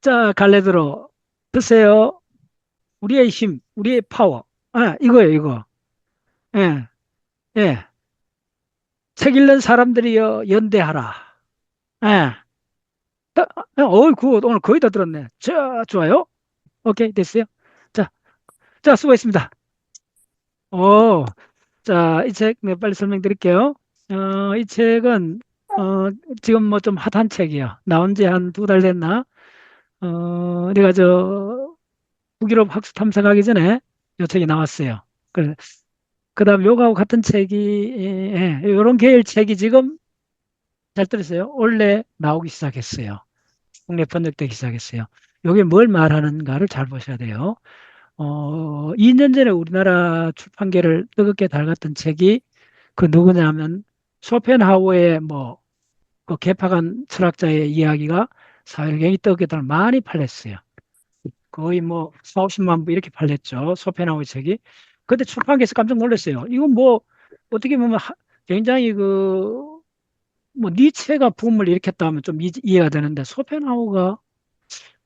자, 갈래들어 드세요. 우리의 힘, 우리의 파워. 아, 이거예요, 이거. 예, 예. 책 읽는 사람들이여 연대하라. 예. 어, 어이, 굿. 오늘 거의 다 들었네. 자, 좋아요. 오케이, 됐어요. 자, 자, 수고했습니다. 오, 자, 이 책, 네, 빨리 설명드릴게요. 어, 이 책은, 어, 지금 뭐 좀 핫한 책이에요. 나온 지 한 두 달 됐나? 어, 내가 저, 북유럽 학술 탐사 가기 전에 이 책이 나왔어요. 그, 그 다음 요거하고 같은 책이, 예, 이런 계열 책이 지금 잘 들으세요. 원래 나오기 시작했어요. 국내 번역되기 시작했어요. 요게 뭘 말하는가를 잘 보셔야 돼요. 어, 2년 전에 우리나라 출판계를 뜨겁게 달갔던 책이 그 누구냐면 쇼펜하우어의 뭐, 그 개파간 철학자의 이야기가 뜨겁게 달 많이 팔렸어요. 거의 뭐 4, 50만 부 이렇게 팔렸죠. 쇼펜하우어 책이. 근데 출판계에서 깜짝 놀랐어요. 이건 뭐 어떻게 보면 하- 굉장히 그 뭐 니체가 붐을 일으켰다 하면 좀 이, 이해가 되는데 쇼펜하우어가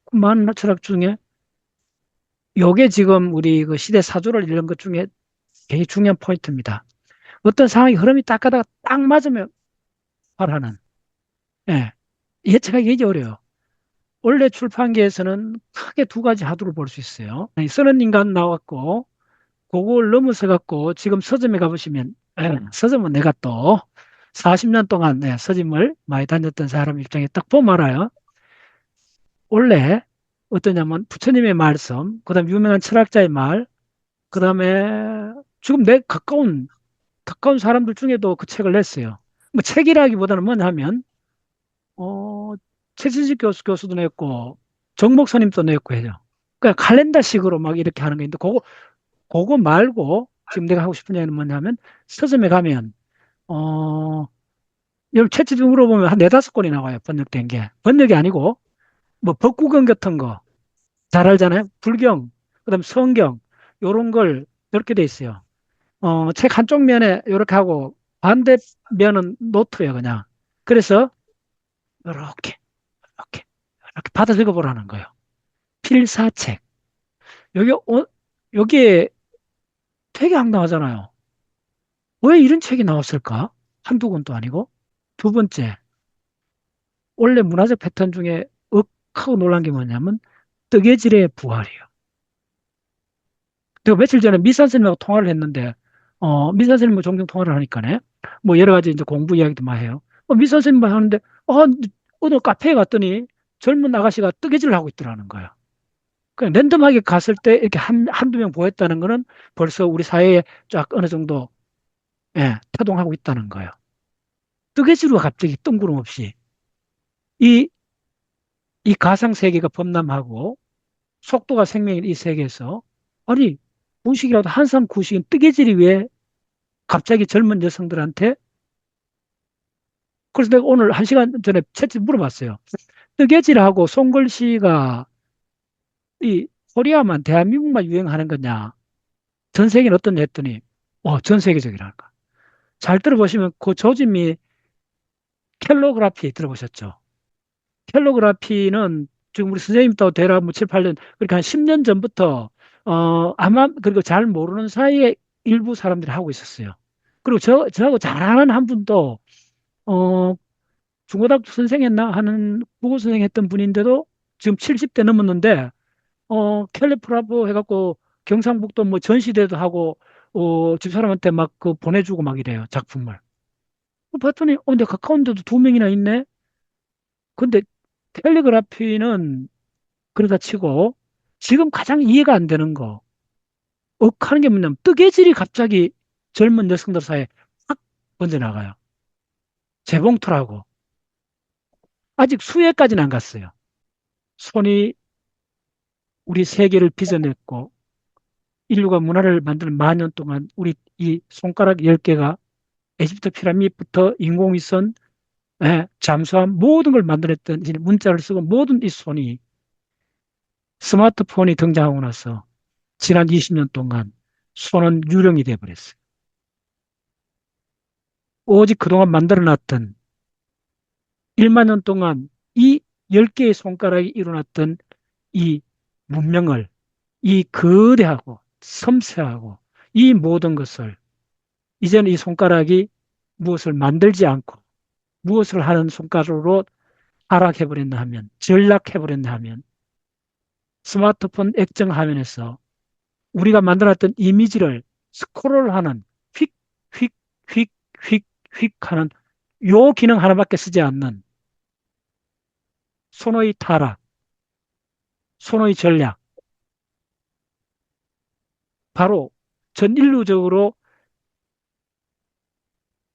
그 많은 철학 중에 요게 지금 우리 그 시대 사조를 읽는 것 중에 굉장히 중요한 포인트입니다. 어떤 상황이 흐름이 딱 가다가 딱 맞으면 발하는 예. 예측하기 굉장히 어려워요. 원래 출판계에서는 크게 두 가지 하도를 볼 수 있어요. 이 쓰는 인간 나왔고 그걸 넘어서 갖고 지금 서점에 가보시면 예, 서점은 내가 또 40년 동안 예, 서점을 많이 다녔던 사람 입장에 딱 보면 알아요. 원래 어떠냐면 부처님의 말씀, 그 다음 유명한 철학자의 말, 그 다음에 지금 내 가까운 가까운 사람들 중에도 그 책을 냈어요. 뭐 책이라기보다는 뭐냐 하면 어 최진식 교수 교수도 냈고 정목 스님도 냈고 해요. 그러니까 칼렌더식으로 막 이렇게 하는 게 있는데 그거 그거 말고 지금 내가 하고 싶은 얘기는 뭐냐면 서점에 가면 어 여러분 채찍 물어보면 한 네다섯 권이 나와요. 번역된 게. 번역이 아니고 뭐 법구경 같은 거 잘 알잖아요. 불경, 그다음 성경 요런 걸 이렇게 돼 있어요. 어, 책 한쪽 면에 이렇게 하고 반대 면은 노트예요, 그냥. 그래서 이렇게 이렇게 이렇게 받아 적어보라는 거예요. 필사책. 여기 어, 여기에 되게 황당하잖아요. 왜 이런 책이 나왔을까? 한두 권도 아니고. 두 번째, 원래 문화적 패턴 중에 억하고 놀란 게 뭐냐면 뜨개질의 부활이에요. 내가 며칠 전에 미산 선생님하고 통화를 했는데, 어, 미산 선생님하고 종종 통화를 하니까네. 뭐 여러 가지 이제 공부 이야기도 많이 해요. 어, 미산 선생님만 하는데, 어, 어느 카페에 갔더니 젊은 아가씨가 뜨개질을 하고 있더라는 거예요. 그냥 랜덤하게 갔을 때 이렇게 한, 한두 명 보였다는 거는 벌써 우리 사회에 쫙 어느 정도, 예, 태동하고 있다는 거예요. 뜨개질로 갑자기 뜬구름 없이 이, 이 가상 세계가 범람하고 속도가 생명인 이 세계에서 아니 구식이라도 한산 구식인 뜨개질이 왜 갑자기 젊은 여성들한테 그래서 내가 오늘 한 시간 전에 채찍 물어봤어요. 뜨개질하고 손글씨가 이 코리아만 대한민국만 유행하는 거냐? 전 세계는 어떤 했더니 어, 전 세계적이랄까. 잘 들어보시면 그 조짐이 캘로그라피 들어보셨죠? 캘로그라피는 지금 우리 선생님도 대략 뭐 7, 8년 그러니까 한 10년 전부터 어 아마 그리고 잘 모르는 사이에 일부 사람들이 하고 있었어요. 그리고 저 저하고 잘 아는 한 분도 어 중고등학교 선생했나 하는 국어 선생했던 분인데도 지금 70대 넘었는데 어 캘리프라보 해갖고 경상북도 뭐 전시대도 하고 어 집사람한테 막 그 보내주고 막 이래요 작품을. 봤더니 어 근데 가까운 데도 두 명이나 있네. 근데 캘리그라피는 그러다 치고 지금 가장 이해가 안 되는 거 억하는 게 뭐냐면 뜨개질이 갑자기 젊은 여성들 사이에 확 번져나가요. 재봉틀하고 아직 수혜까지는 안 갔어요. 손이 우리 세계를 빚어냈고 인류가 문화를 만드는 만년 동안 우리 이 손가락 10개가 에집트 피라미드부터 인공위성 예, 잠수함 모든 걸 만들었던 문자를 쓰고 모든 이 손이 스마트폰이 등장하고 나서 지난 20년 동안 손은 유령이 되어버렸어요. 오직 그동안 만들어놨던 1만 년 동안 이 10개의 손가락이 일어났던 이 문명을 이 거대하고 섬세하고 이 모든 것을 이제는 이 손가락이 무엇을 만들지 않고 무엇을 하는 손가락으로 타락해버렸나 하면 전락해버렸나 하면 스마트폰 액정 화면에서 우리가 만들었던 이미지를 스크롤하는 휙, 휙, 휙, 휙, 휙 하는 요 기능 하나밖에 쓰지 않는 손의 타락, 손의 전략, 바로 전 인류적으로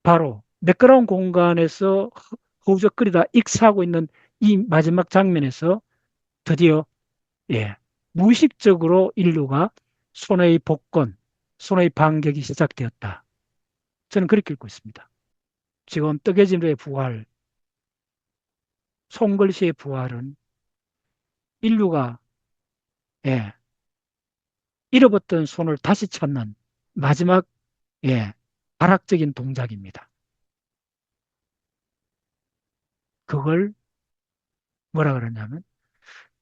바로 매끄러운 공간에서 허우적거리다 익사하고 있는 이 마지막 장면에서 드디어 예, 무의식적으로 인류가 손의 복권, 손의 반격이 시작되었다. 저는 그렇게 읽고 있습니다. 지금 뜨개질의 부활, 손글씨의 부활은 인류가 예, 잃어버렸던 손을 다시 찾는 마지막 예, 발악적인 동작입니다. 그걸 뭐라 그러냐면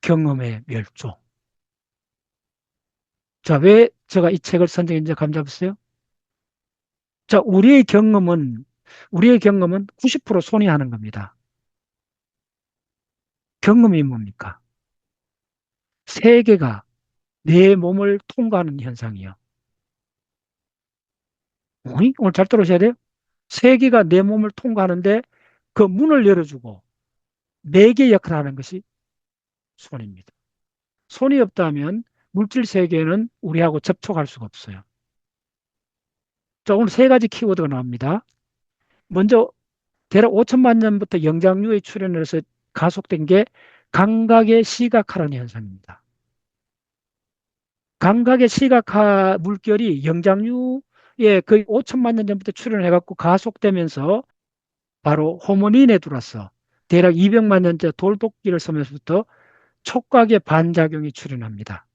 경험의 멸종. 자, 왜 제가 이 책을 선정했는지 감 잡으세요? 자, 우리의 경험은 우리의 경험은 90% 손이 하는 겁니다. 경험이 뭡니까? 세계가 내 몸을 통과하는 현상이요. 오이? 오늘 잘 들으셔야 돼요. 세계가 내 몸을 통과하는데 그 문을 열어주고 내개 역할을 하는 것이 손입니다. 손이 없다면 물질 세계는 우리하고 접촉할 수가 없어요. 자, 오늘 세 가지 키워드가 나옵니다. 먼저 대략 5천만 년부터 영장류의 출현을 해서 가속된 게 감각의 시각화라는 현상입니다. 감각의 시각화 물결이 영장류에 거의 5천만 년 전부터 출현해갖고 가속되면서 바로 호모닌에 들어서 대략 200만 년째 돌도끼를 쓰면서부터 촉각의 반작용이 출현합니다.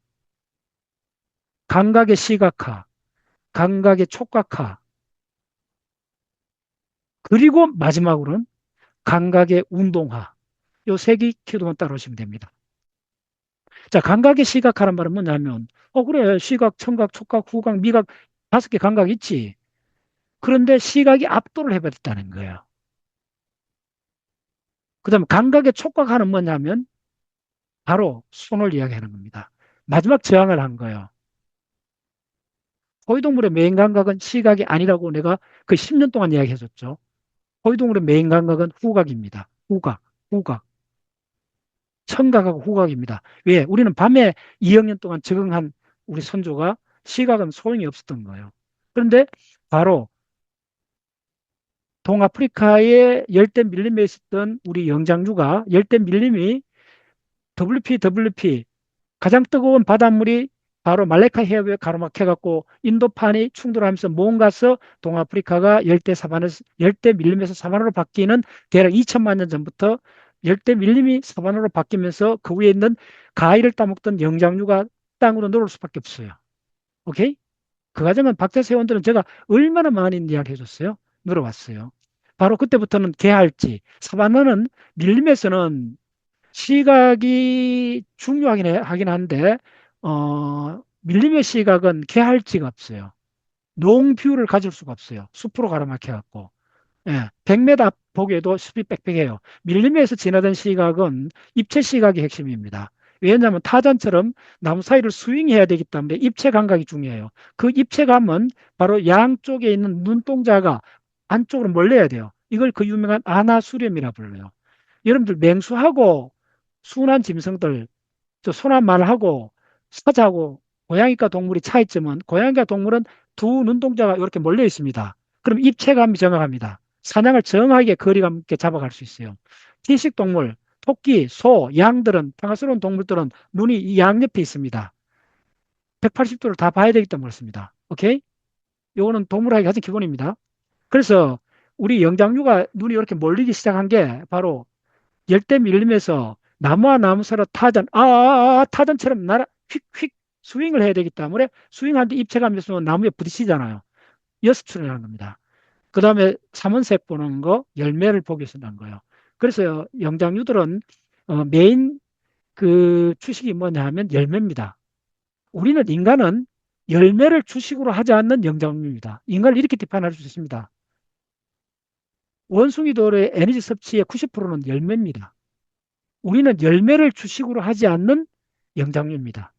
감각의 시각화, 감각의 촉각화, 그리고 마지막으로는 감각의 운동화. 요세개 키워드만 따라오시면 됩니다. 자, 감각의 시각화란 말은 뭐냐면, 어, 그래. 시각, 청각, 촉각, 후각, 미각, 다섯 개 감각 있지. 그런데 시각이 압도를 해버렸다는 거예요. 그 다음에 감각의 촉각화는 뭐냐면, 바로 손을 이야기하는 겁니다. 마지막 저항을 한 거예요. 호위동물의 메인 감각은 시각이 아니라고 내가 그 10년 동안 이야기해줬죠. 호위동물의 메인 감각은 후각입니다. 후각, 후각. 청각하고 후각입니다. 왜? 우리는 밤에 2억 년 동안 적응한 우리 선조가 시각은 소용이 없었던 거예요. 그런데 바로 동아프리카의 열대 밀림에 있었던 우리 영장류가 열대 밀림이 WP, WP 가장 뜨거운 바닷물이 바로 말레카 해협에 가로막혀갖고 인도판이 충돌하면서 모험가서 동아프리카가 열대 사반을 열대 밀림에서 사반으로 바뀌는 대략 2천만 년 전부터 열대 밀림이 사반으로 바뀌면서 그 위에 있는 가위를 따먹던 영장류가 땅으로 내려올 수밖에 없어요. 오케이? 그 과정은 박태세원들은 제가 얼마나 많이 이야기해 줬어요. 늘어왔어요. 바로 그때부터는 개할지 사바나는 밀림에서는 시각이 중요하긴 하긴 한데 어, 밀림의 시각은 개할지가 없어요. 농뷰를 가질 수가 없어요. 숲으로 가로막혀갖고. 예, 100m 보기에도 숲이 빽빽해요. 밀림에서 지나던 시각은 입체 시각이 핵심입니다. 왜냐하면 타잔처럼 나무 사이를 스윙해야 되기 때문에 입체 감각이 중요해요. 그 입체감은 바로 양쪽에 있는 눈동자가 안쪽으로 몰려야 돼요. 이걸 그 유명한 아나수렴이라 불러요. 여러분들 맹수하고 순한 짐승들, 저 소난 말하고 사자하고 고양이과 동물이 차이점은 고양이과 동물은 두 눈동자가 이렇게 몰려 있습니다. 그럼 입체감이 정확합니다. 사냥을 정확하게 거리감 있게 잡아갈 수 있어요. 티식 동물, 토끼, 소, 양들은 평화스러운 동물들은 눈이 양옆에 있습니다. 180도를 다 봐야 되기 때문에 그렇습니다. 오케이? 요거는 동물학의 가장 기본입니다. 그래서 우리 영장류가 눈이 이렇게 몰리기 시작한 게 바로 열대 밀림에서 나무와 나무 사이로 타전, 아, 아, 아, 타전처럼 날아, 휙휙 스윙을 해야 되기 때문에 스윙하는데 입체감이 있으면 나무에 부딪히잖아요. 여습출이라는 겁니다. 그 다음에 삼원색 보는 거, 열매를 보기 위해서 난 거예요. 그래서 영장류들은 어, 메인 그 주식이 뭐냐 하면 열매입니다. 우리는 인간은 열매를 주식으로 하지 않는 영장류입니다. 인간을 이렇게 비판할 수 있습니다. 원숭이돌의 에너지 섭취의 90%는 열매입니다. 우리는 열매를 주식으로 하지 않는 영장류입니다.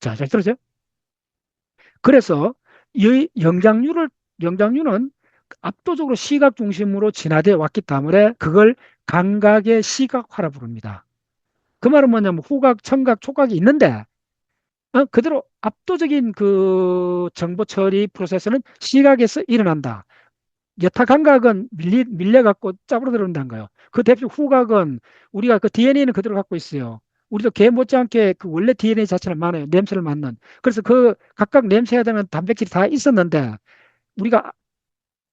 자, 잘 들으세요? 그래서 이 영장류를 영장류는 압도적으로 시각 중심으로 진화되어 왔기 때문에 그걸 감각의 시각화라 부릅니다. 그 말은 뭐냐면 후각, 청각, 촉각이 있는데 어, 그대로 압도적인 그 정보 처리 프로세스는 시각에서 일어난다. 여타 감각은 밀려갖고 짭으로 들어온다는 거예요. 그 대표 후각은 우리가 그 DNA는 그대로 갖고 있어요. 우리도 개 못지않게 그 원래 DNA 자체는 많아요. 냄새를 맡는. 그래서 그 각각 냄새에 되면 단백질이 다 있었는데 우리가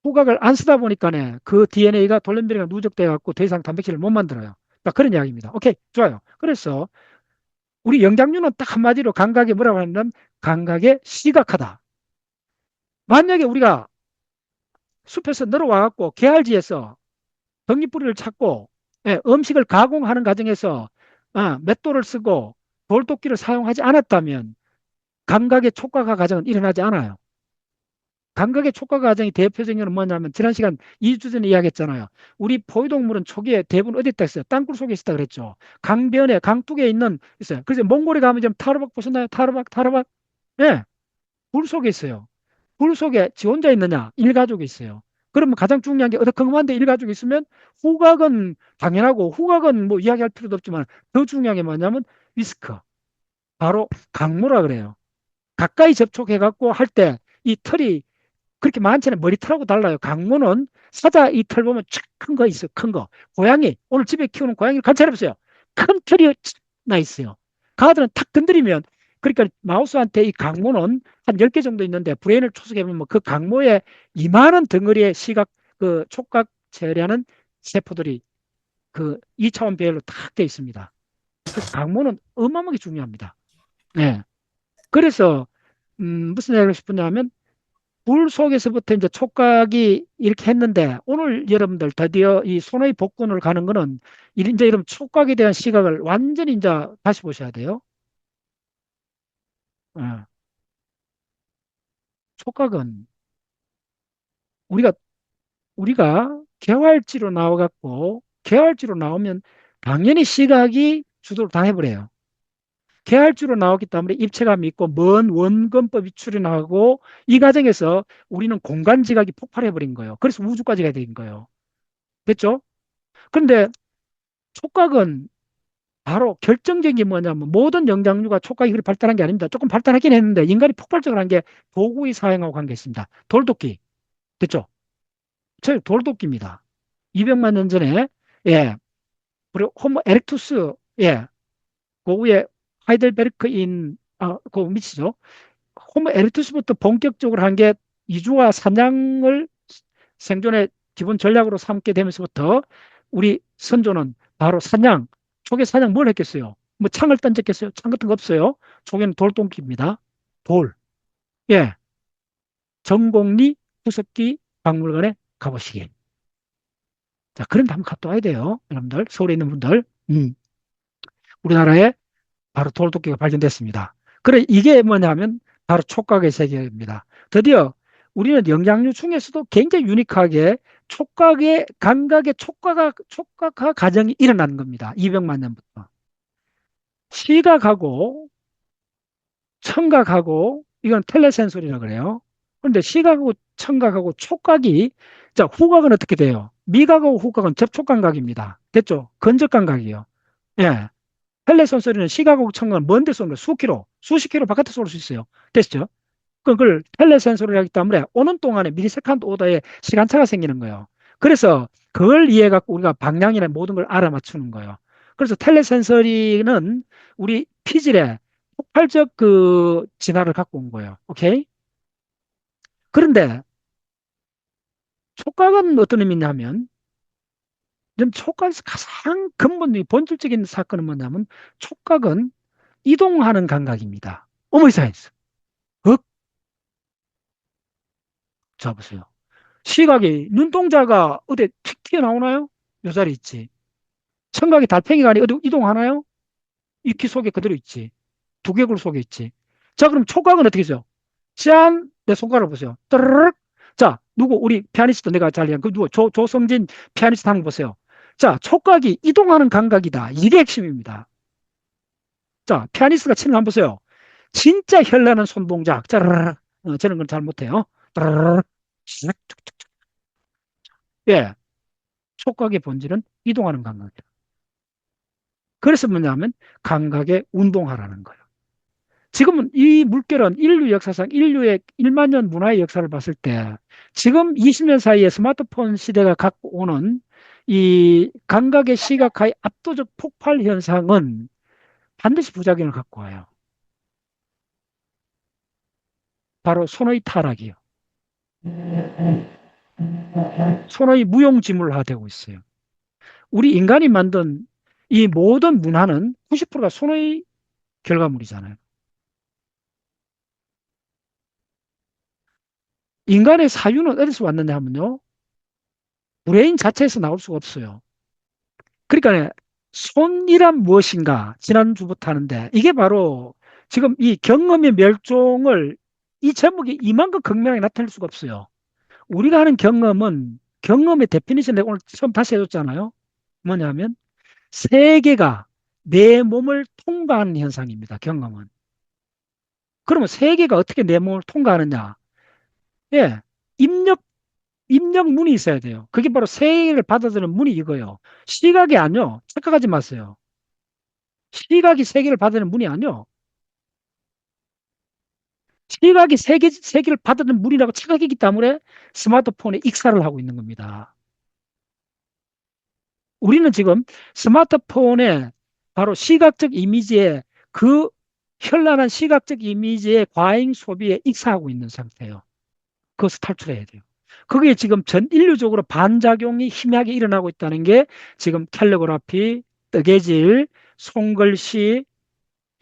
후각을 안 쓰다 보니까네 그 DNA가 돌연변이가 누적돼 갖고 더 이상 단백질을 못 만들어요. 그러니까 그런 이야기입니다. 오케이, 좋아요. 그래서 우리 영장류는 딱 한마디로 감각이 뭐라고 하냐면 감각의 시각하다. 만약에 우리가 숲에서 늘어와 갖고 개알지에서 덩잎뿌리를 찾고 예, 음식을 가공하는 과정에서 아, 맷돌을 쓰고 돌도끼를 사용하지 않았다면 감각의 촉각화 과정은 일어나지 않아요. 감각의 촉각 과정이 대표적인 건 뭐냐면 지난 시간 2주 전에 이야기했잖아요. 우리 포유동물은 초기에 대부분 어디 있다 했어요? 땅굴 속에 있었다 그랬죠. 강변에 강둑에 있는 있어요. 그래서 몽골에 가면 좀 타르박 보셨나요? 타르박 타르박 예. 굴 속에 있어요. 굴 속에 지 혼자 있느냐? 일가족이 있어요. 그러면 가장 중요한 게 어덕컴한데 일가족이 있으면 후각은 당연하고 후각은 뭐 이야기할 필요도 없지만 더 중요한 게 뭐냐면 위스크. 바로 강모라 그래요. 가까이 접촉해 갖고 할 때 이 털이 그렇게 많지는 머리털하고 달라요. 강모는 사자 이 털 보면 큰 거 있어요. 큰 거. 고양이 오늘 집에 키우는 고양이를 관찰해 보세요. 큰 털이 나 있어요. 가들은 탁 건드리면 그러니까 마우스한테 이 강모는 한 10개 정도 있는데 브레인을 초석해보면 그 강모에 이만한 덩어리의 시각 그 촉각 처리하는 세포들이 그 2차원 배열로 탁 되어 있습니다. 그래서 강모는 어마어마하게 중요합니다. 네. 그래서 음, 무슨 얘기를 싶었냐면 불 속에서부터 이제 촉각이 이렇게 했는데 오늘 여러분들 드디어 이 손의 복근을 가는 거는 이제 이런 촉각에 대한 시각을 완전히 이제 다시 보셔야 돼요. 어. 촉각은 우리가 우리가 개활지로 나와갖고 개활지로 나오면 당연히 시각이 주도를 다 해버려요. 개활지로 나왔기 때문에 입체감이 있고 먼 원근법이 출현하고 이 과정에서 우리는 공간 지각이 폭발해버린 거예요. 그래서 우주까지 가야 된 거예요. 됐죠? 그런데 촉각은 바로 결정적인 게 뭐냐면 모든 영장류가 촉각이 발달한 게 아닙니다. 조금 발달하긴 했는데 인간이 폭발적으로 한 게 도구의 사용하고 관계 있습니다. 돌도끼. 됐죠? 저 돌도끼입니다. 200만 년 전에 예. 그리고 호모 에렉투스 예. 그 위에 하이델베르크인 아, 그 밑이죠. 호모 에렉투스부터 본격적으로 한 게 이주와 사냥을 생존의 기본 전략으로 삼게 되면서부터 우리 선조는 바로 사냥, 초계 사냥 뭘 했겠어요? 뭐 창을 던졌겠어요? 창 같은 거 없어요. 초계는 돌동기입니다. 돌. 예. 전곡리 후석기 박물관에 가보시기. 자, 그런 데 한번 갔다 와야 돼요. 여러분들, 서울에 있는 분들. 음. 우리나라에 바로 돌도끼가 발견됐습니다. 그래, 이게 뭐냐면 바로 촉각의 세계입니다. 드디어 우리는 영장류 중에서도 굉장히 유니크하게 촉각의 감각의 촉각화, 촉각화 과정이 일어나는 겁니다. 200만 년부터. 시각하고 청각하고 이건 텔레센소리라 그래요. 그런데 시각하고 청각하고 촉각이 자 후각은 어떻게 돼요? 미각하고 후각은 접촉 감각입니다. 됐죠? 건적 감각이요. 예. 텔레센소리는 시각하고 청각은 먼데 쏘는 거 수키로, 수십 킬로 바깥에 쏠수 있어요. 됐죠? 그걸 텔레 센서를 하기 때문에 오는 동안에 미리세컨드 오더에 시간차가 생기는 거예요. 그래서 그걸 이해해 갖고 우리가 방향이나 모든 걸 알아맞추는 거예요. 그래서 텔레 센서리는 우리 피질에 폭발적 그 진화를 갖고 온 거예요. 오케이? 그런데 촉각은 어떤 의미냐면 촉각에서 가장 근본적인 본질적인 사건은 뭐냐면 촉각은 이동하는 감각입니다. 어머니 사이언스. 자 보세요. 시각이 눈동자가 어디 틱 튀어나오나요? 요 자리 있지. 청각이 달팽이가 아니 어디 이동하나요? 이키 속에 그대로 있지. 두개골 속에 있지. 자, 그럼 촉각은 어떻게 해요? 짠! 내 손가락 보세요. 따르륵. 자, 누구? 우리 피아니스트 내가 잘 이해한 그 누구? 조, 조성진 피아니스트 하는 거 보세요. 자, 촉각이 이동하는 감각이다. 이게 핵심입니다. 자, 피아니스트가 치는 거 한번 보세요. 진짜 현란한 손 동작. 짜르르. 어, 저런 건잘 못해요. 예. 촉각의 본질은 이동하는 감각이다. 그래서 뭐냐면 감각에 운동하라는 거예요. 지금은 이 물결은 인류 역사상 인류의 1만 년 문화의 역사를 봤을 때 지금 20년 사이에 스마트폰 시대가 갖고 오는 이 감각의 시각화의 압도적 폭발 현상은 반드시 부작용을 갖고 와요. 바로 손의 타락이요. 손의 무용지물화되고 있어요. 우리 인간이 만든 이 모든 문화는 90%가 손의 결과물이잖아요. 인간의 사유는 어디서 왔느냐 하면요. 브레인 자체에서 나올 수가 없어요. 그러니까 손이란 무엇인가 지난주부터 하는데 이게 바로 지금 이 경험의 멸종을 이 제목이 이만큼 극명하게 나타낼 수가 없어요. 우리가 하는 경험은 경험의 데피니션 내가 오늘 처음 다시 해줬잖아요. 뭐냐면 세계가 내 몸을 통과하는 현상입니다. 경험은. 그러면 세계가 어떻게 내 몸을 통과하느냐? 예, 입력 입력 문이 있어야 돼요. 그게 바로 세계를 받아들이는 문이 이거예요. 시각이 아니요. 착각하지 마세요. 시각이 세계를 받아들이는 문이 아니요. 시각이 세계, 세계를 받아들이는 문이라고 착각했기 때문에 스마트폰에 익사를 하고 있는 겁니다. 우리는 지금 스마트폰에 바로 시각적 이미지에 그 현란한 시각적 이미지의 과잉 소비에 익사하고 있는 상태예요. 그것을 탈출해야 돼요. 그게 지금 전 인류적으로 반작용이 희미하게 일어나고 있다는 게 지금 캘리그라피, 뜨개질, 손글씨,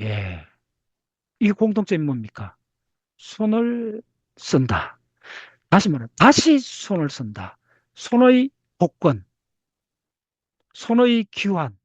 예. 이 공통점이 뭡니까? 손을 쓴다. 다시 말하면 다시 손을 쓴다. 손의 복권, 손의 귀환,